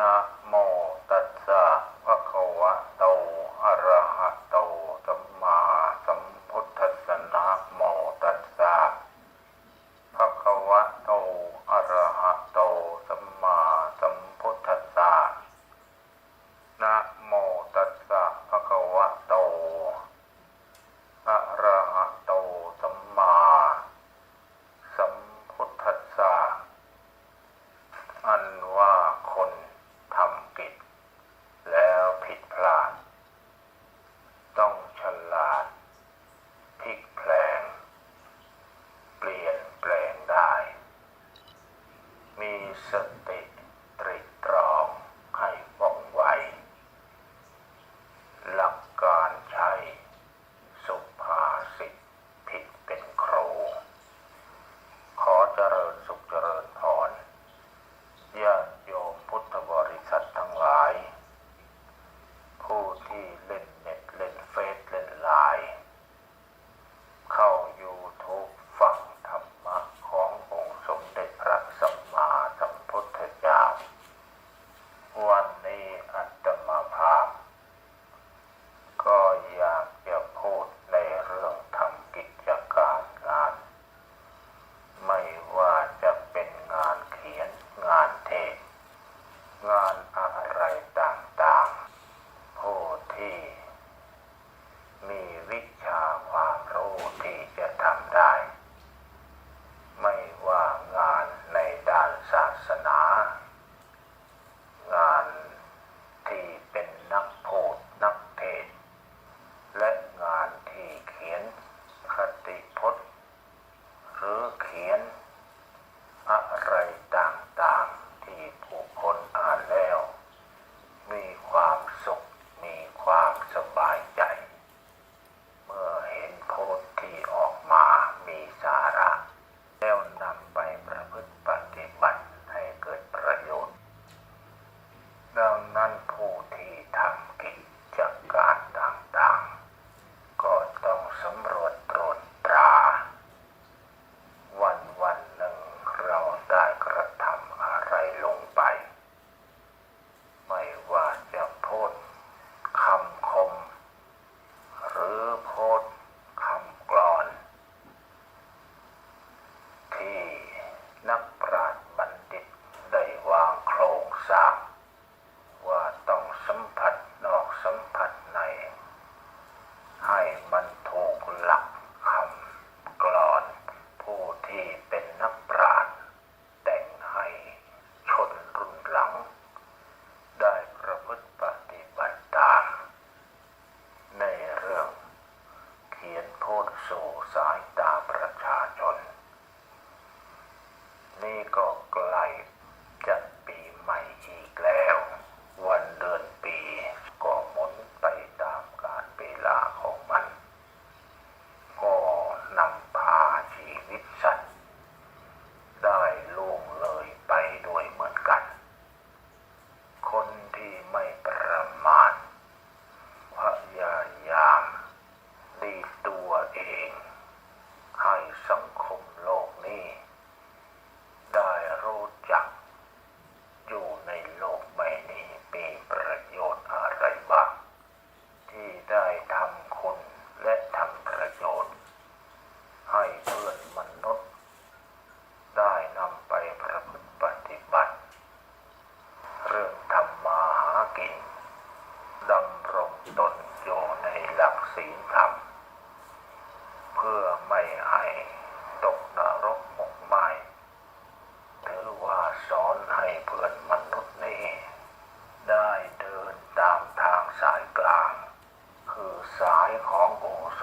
นะโมตัสสะภะคะวะโต อะระหะโต สัมมาสัมพุทธัสสะนะโมตัสสะภะคะวะโต อะระหะโต สัมมาสัมพุทธัสสะนะโมตัสสะภะคะวะโต อะระหะโต สัมมาสัมพุทธัสสะ อันว่าคนทำผิด แล้วผิดพลาด ต้องฉลาดพลิกแพลง เปลี่ยนแปลงได้ มีสติ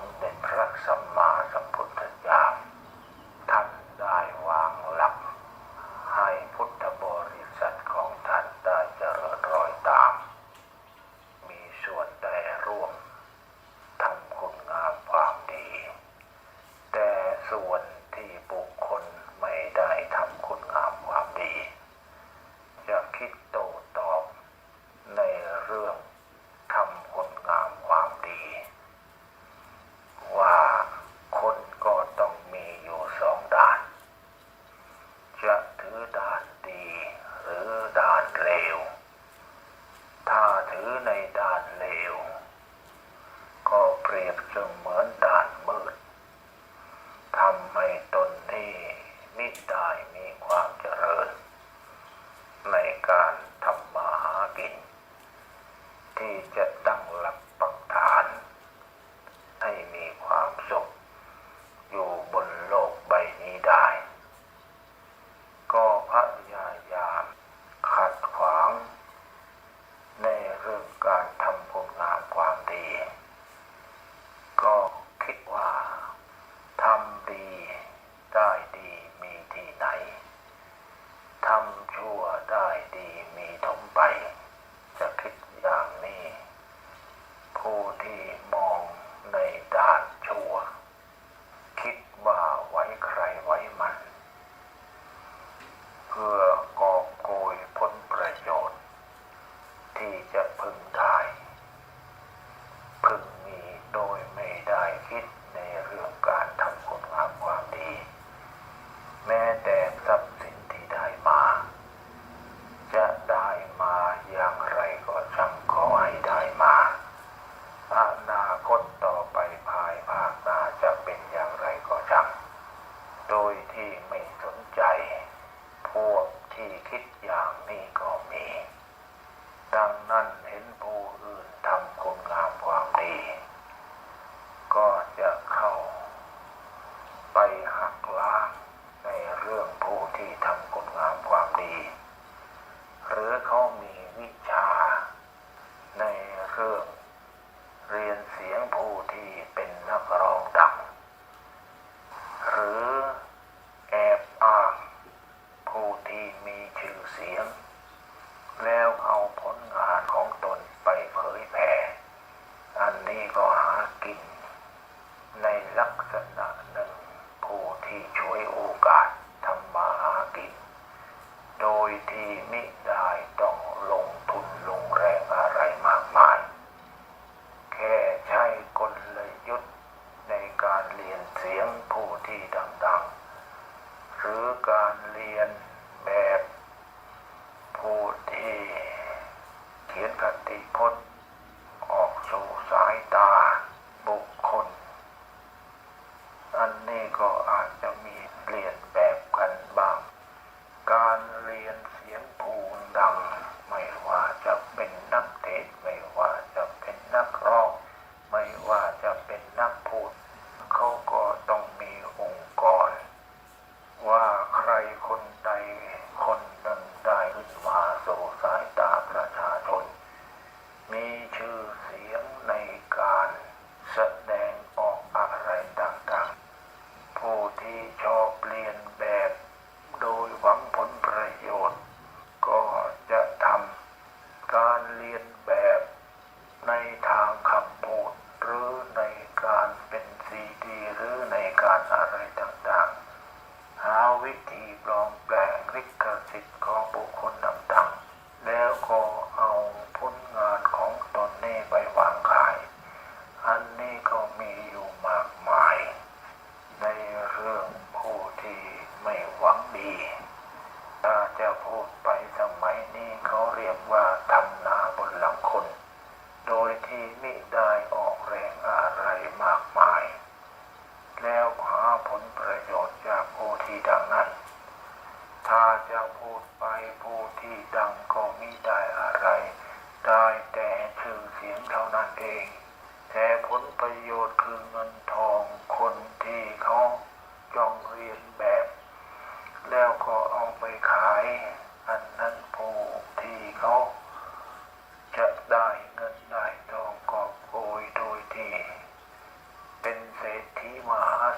อ รือในด่านเลว ก็เปรียบเสมือนด่านมืดทำให้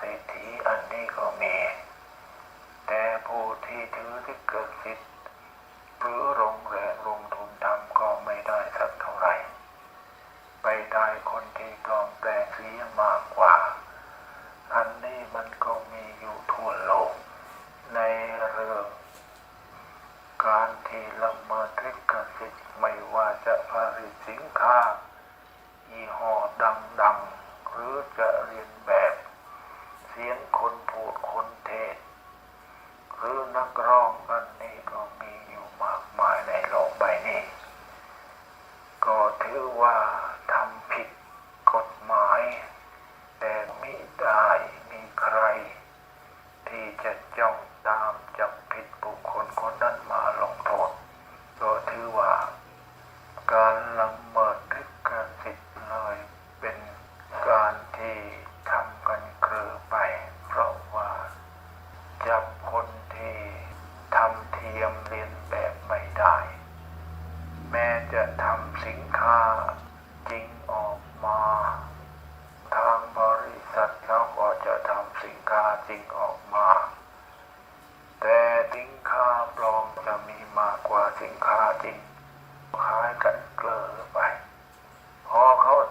สิทธิอันนี้ก็มี แต่ผู้ที่ถือที่เกิดสิทธิ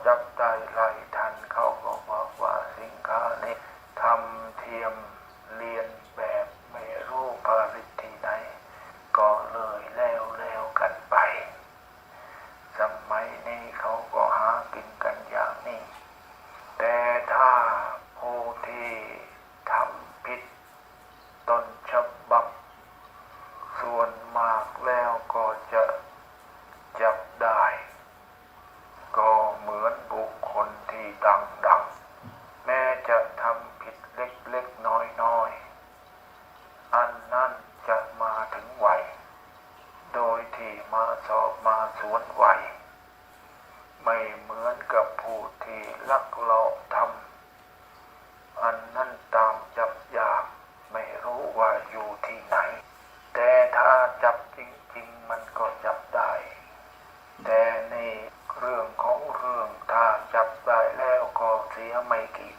จับใจไหล มาสวนไหว ไม่เหมือนกับผู้ที่ลักเลาะทำอันนั้นตามจับยากไม่รู้ว่าอยู่ที่ไหน แต่ถ้าจับจริง ๆ มันก็จับได้ แต่ในเรื่องของเรื่องถ้าจับได้แล้วก็เสียไม่กี่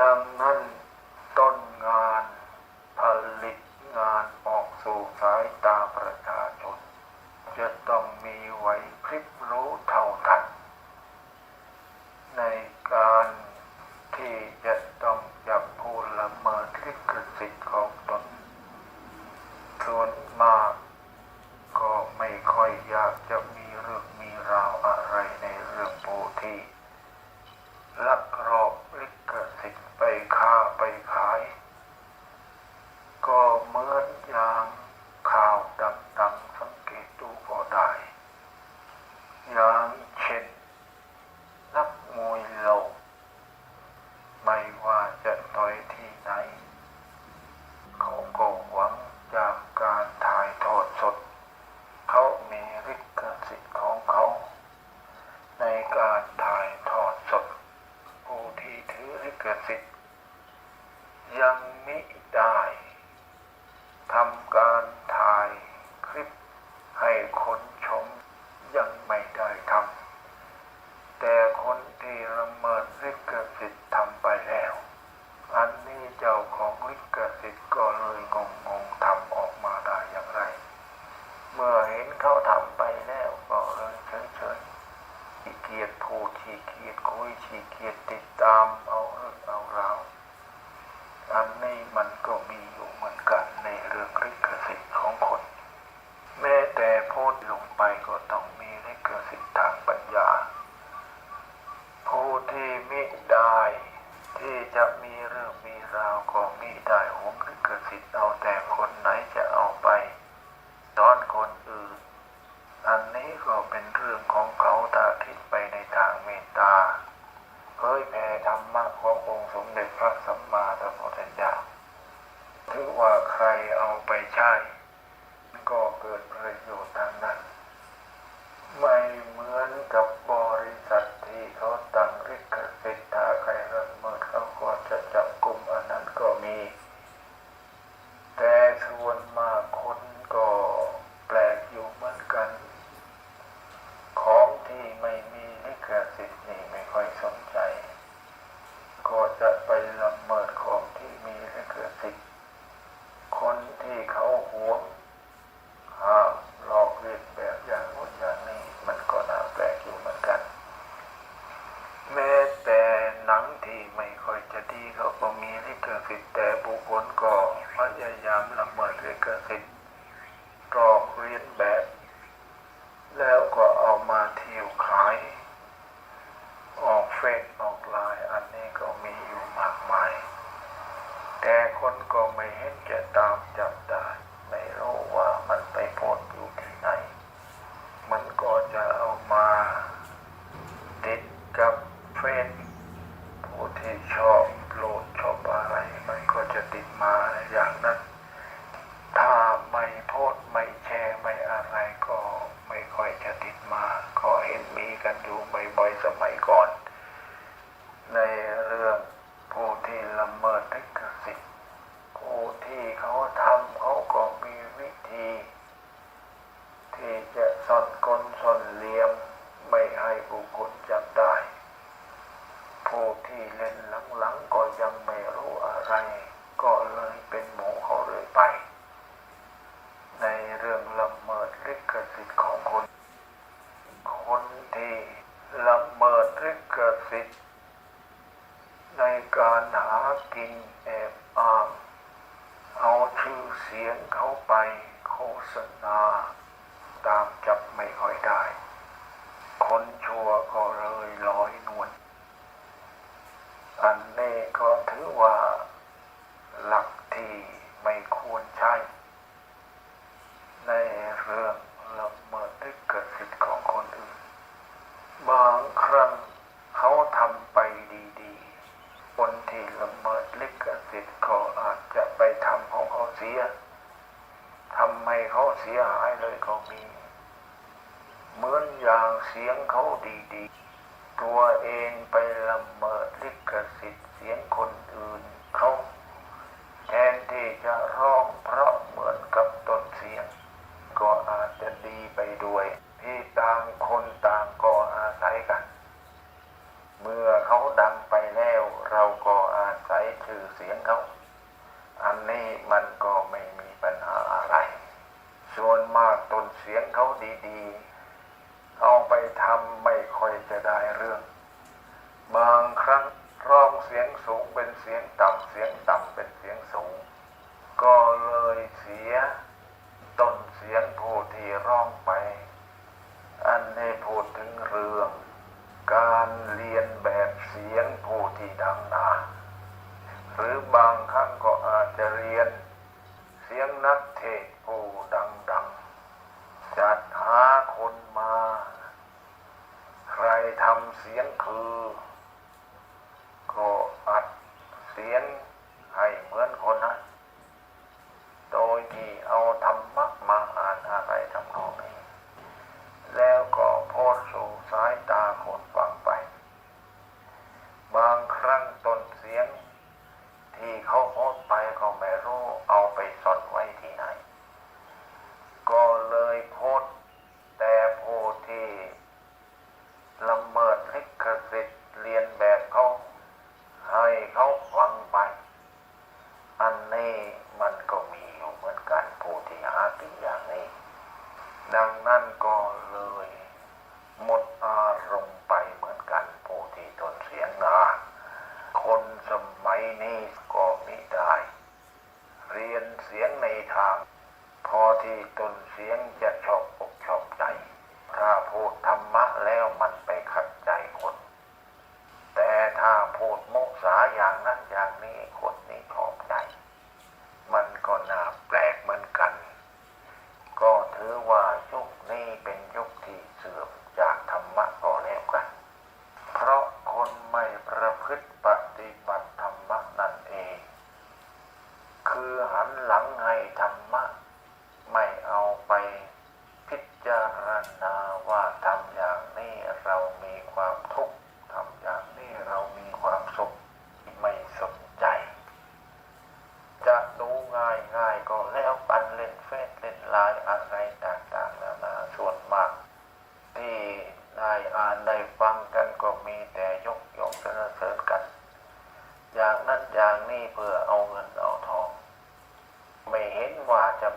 ดังนั้นต้นงานผลิตงานออกสู่สายตาประชาชนจะต้อง กียจพูดขี้เกียจคุยขี้เกียจติดตามเอาเรื่องเอาราวอันนี้มันก็มีอยู่เหมือนกันในเรื่องลิขสิทธิ์ของคน แม้แต่พูดลงไปก็ต้องมีลิขสิทธิ์ทางปัญญา ผู้ที่มิได้ที่จะมีเรื่องมีราวก็มิได้หมงลิขสิทธิ์เอาแต่คนไหนจะเอาไปตอนคนอื่น อันนี้ก็เป็นเรื่องของ เผยแผ่ธรรมะขององค์สมเด็จพระสัมมาสัมพุทธเจ้าถือว่าใครเอาไปใช้ก็เกิดประโยชน์ทาง อยู่ขาย ออกเฟซออกไลน์อันนี้ก็มีอยู่มากมาย แต่คนก็ไม่เห็นจะตามจับ กินแอบอ้างเอาชื่อเสียงเขาไปโฆษณา ตามจับไม่ค่อยได้ คนชั่วก็เลยลอยนวลอันนี้ก็ถือว่า เสียงเขาดีๆ ตัวเองไปละเมิดลิขสิทธิ Yeah. นสมัยนี้ก็มิได้ เรียนเสียงในทาง พอที่ตนเสียงจะชอบอกชอบใจ ถ้าพูดธรรมะแล้วมันไปขัดใจคน แต่ถ้าพูดมุสาอย่างนั้นอย่างนี้คน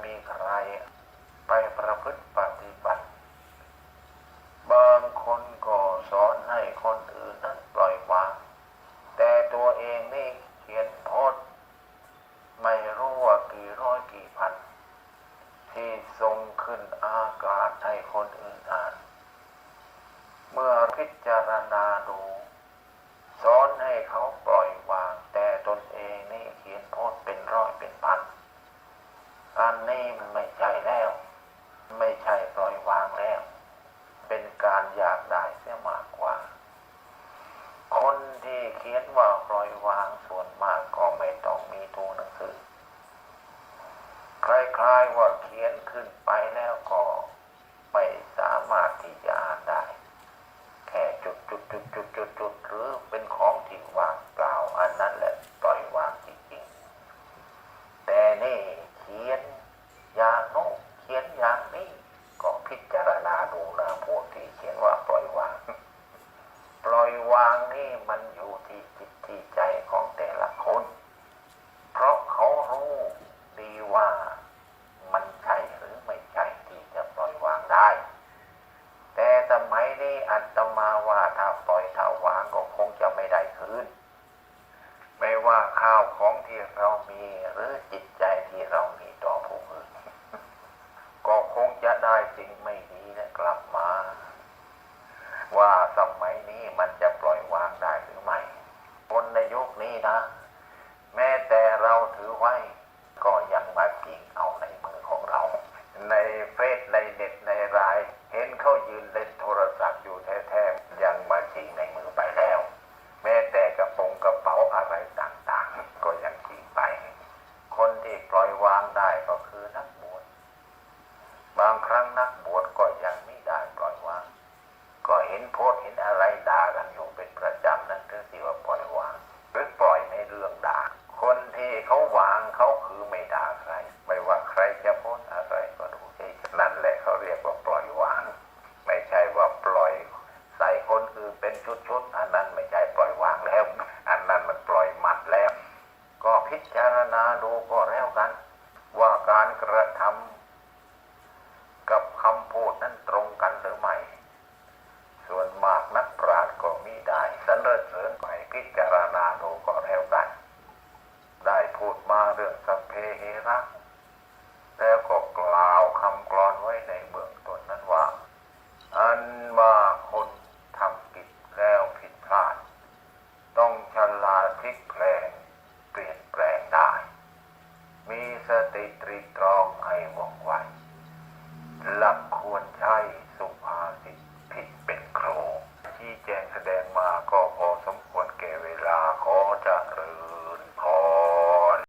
มีใครไปประพฤติปฏิบัติ บางคนก็สอนให้คนอื่นนั้นปล่อยวาง แต่ตัวเองนี่เขียนโพสไม่รู้ว่ากี่ร้อยกี่พัน ที่ส่งขึ้นอากาศให้คนอื่นอ่าน เมื่อพิจารณาดู การกระทำกับคำพูดนั้นตรงกันหรือไม่ ส่วนมากนักปราชญ์ก็มีได้สรรเสริญไปพิจารณาดูก็แล้วกัน ได้พูดมาเรื่องสัพเพเหระแล้วก็กล่าวคำกรอนไว้ในเบื้องต้นนั้นว่า อันมาก